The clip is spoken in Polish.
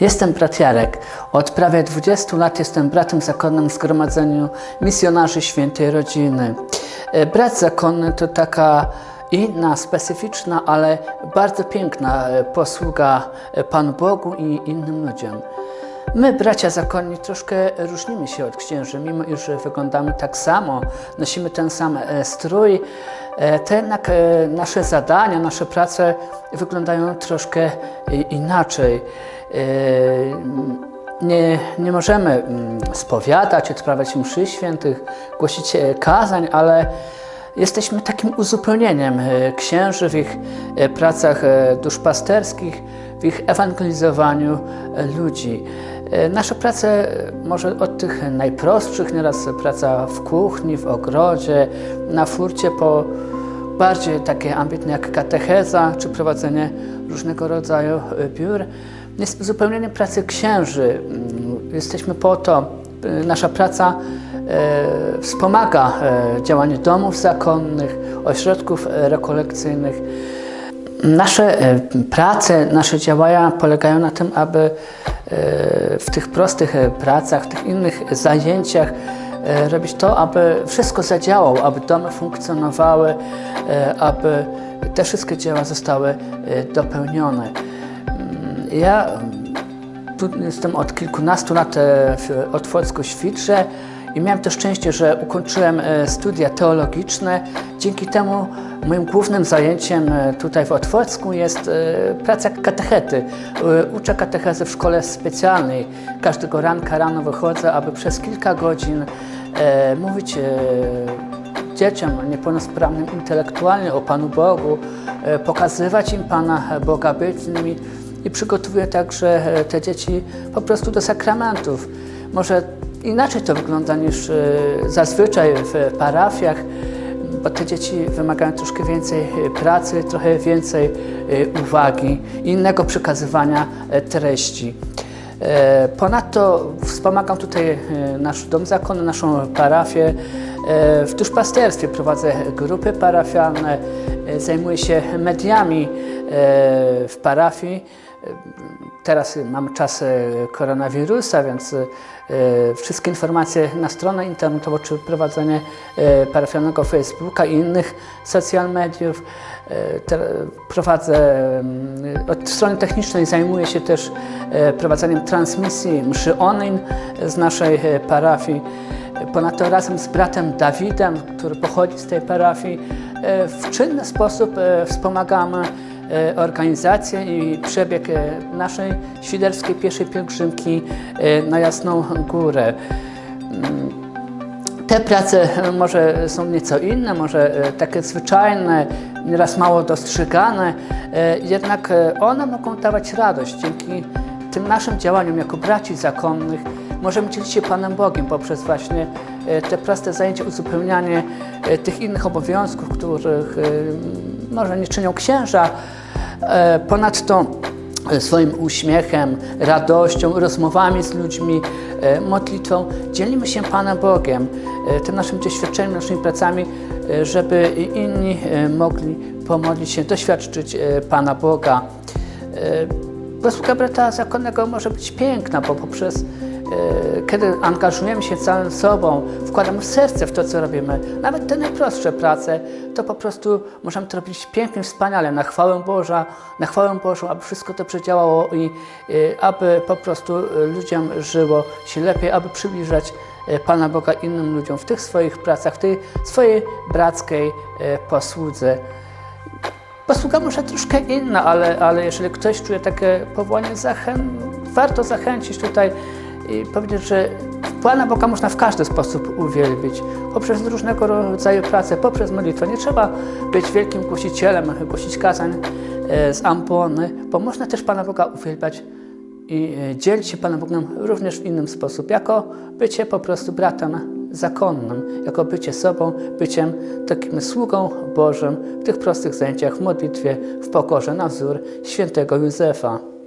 Jestem brat Jarek. Od prawie 20 lat jestem bratem zakonnym w Zgromadzeniu Misjonarzy Świętej Rodziny. E, Brat zakonny to taka inna, specyficzna, ale bardzo piękna e, posługa e, Panu Bogu i innym ludziom. My, bracia zakonni, troszkę różnimy się od księży, mimo iż wyglądamy tak samo, nosimy ten sam strój, e, to jednak nasze zadania, nasze prace wyglądają troszkę inaczej. E, Nie, nie możemy mm, spowiadać, odprawiać mszy świętych, głosić e, kazań, ale Jesteśmy takim uzupełnieniem e, księży w ich e, pracach duszpasterskich, w ich ewangelizowaniu ludzi. Nasze prace, może od tych najprostszych, nieraz praca w kuchni, w ogrodzie, na furcie, po bardziej takie ambitne jak katecheza czy prowadzenie różnego rodzaju biur, jest uzupełnieniem pracy księży. Mm, Jesteśmy po to, nasza praca e, wspomaga e, działanie domów zakonnych, ośrodków e, rekolekcyjnych. Nasze e, prace, nasze działania polegają na tym, aby w tych prostych pracach, w tych innych zajęciach robić to, aby wszystko zadziałało, aby domy funkcjonowały, aby te wszystkie dzieła zostały dopełnione. Mm, Ja tu jestem od kilkunastu lat e, w Otwocku Świdrze i miałem to szczęście, że ukończyłem e, studia teologiczne. Dzięki temu moim głównym zajęciem e, tutaj w Otwocku jest praca katechety. Uczę katechezy w szkole specjalnej. Każdego ranka rano wychodzę, aby przez kilka godzin mówić dzieciom niepełnosprawnym intelektualnie o Panu Bogu, pokazywać im Pana Boga, być z nimi i przygotowuję także e, te dzieci po prostu do sakramentów. Może inaczej to wygląda niż e, zazwyczaj w parafiach, bo te dzieci wymagają troszkę więcej e, pracy, trochę więcej uwagi, innego przekazywania treści. Ponadto wspomagam tutaj nasz dom zakonny, naszą parafię. W duszpasterstwie prowadzę grupy parafialne, zajmuję się mediami w parafii. Teraz mamy czas koronawirusa, więc e, wszystkie informacje na stronę internetową czy prowadzenie e, parafialnego Facebooka i innych social mediów. E, Prowadzę mm, od strony technicznej zajmuję się też prowadzeniem transmisji mszy online z naszej parafii. Ponadto razem z bratem Dawidem, który pochodzi z tej parafii, w czynny sposób wspomagamy organizację i przebieg e, naszej świderskiej pieszej pielgrzymki e, na Jasną Górę. Te prace e, może są nieco inne, może e, takie zwyczajne, nieraz mało dostrzegane, e, jednak e, one mogą dawać radość. Dzięki tym naszym działaniom jako braci zakonnych możemy dzielić się Panem Bogiem poprzez właśnie e, te proste zajęcia, uzupełnianie e, tych innych obowiązków, których e, może nie czynią księża. E, Ponadto swoim uśmiechem, radością, rozmowami z ludźmi, e, modlitwą. Dzielimy się Panem Bogiem, e, tym naszym doświadczeniem, naszymi pracami, e, żeby inni e, mogli pomodlić się, doświadczyć e, Pana Boga. E, Posługa brata zakonnego może być piękna, bo poprzez e, kiedy angażujemy się całym sobą, wkładamy serce w to, co robimy, nawet te najprostsze prace, to po prostu możemy to robić pięknie, wspaniale, na chwałę Boża, na chwałę Bożą, aby wszystko to przedziałało i e, aby po prostu e, ludziom żyło się lepiej, aby przybliżać e, Pana Boga innym ludziom w tych swoich pracach, w tej swojej brackiej e, posłudze. Posługa może troszkę inna, ale, ale jeżeli ktoś czuje takie powołanie, zachę... warto zachęcić tutaj i powiedzieć, że Pana Boga można w każdy sposób uwielbić. Poprzez różnego rodzaju pracę, poprzez modlitwę. Nie trzeba być wielkim głosicielem, głosić kazań e, z ambony, bo można też Pana Boga uwielbiać i e, dzielić się Panem Bogiem również w innym sposób, jako bycie po prostu bratem zakonnym, jako bycie sobą, byciem takim sługą Bożym w tych prostych zajęciach, w modlitwie, w pokorze na wzór świętego Józefa.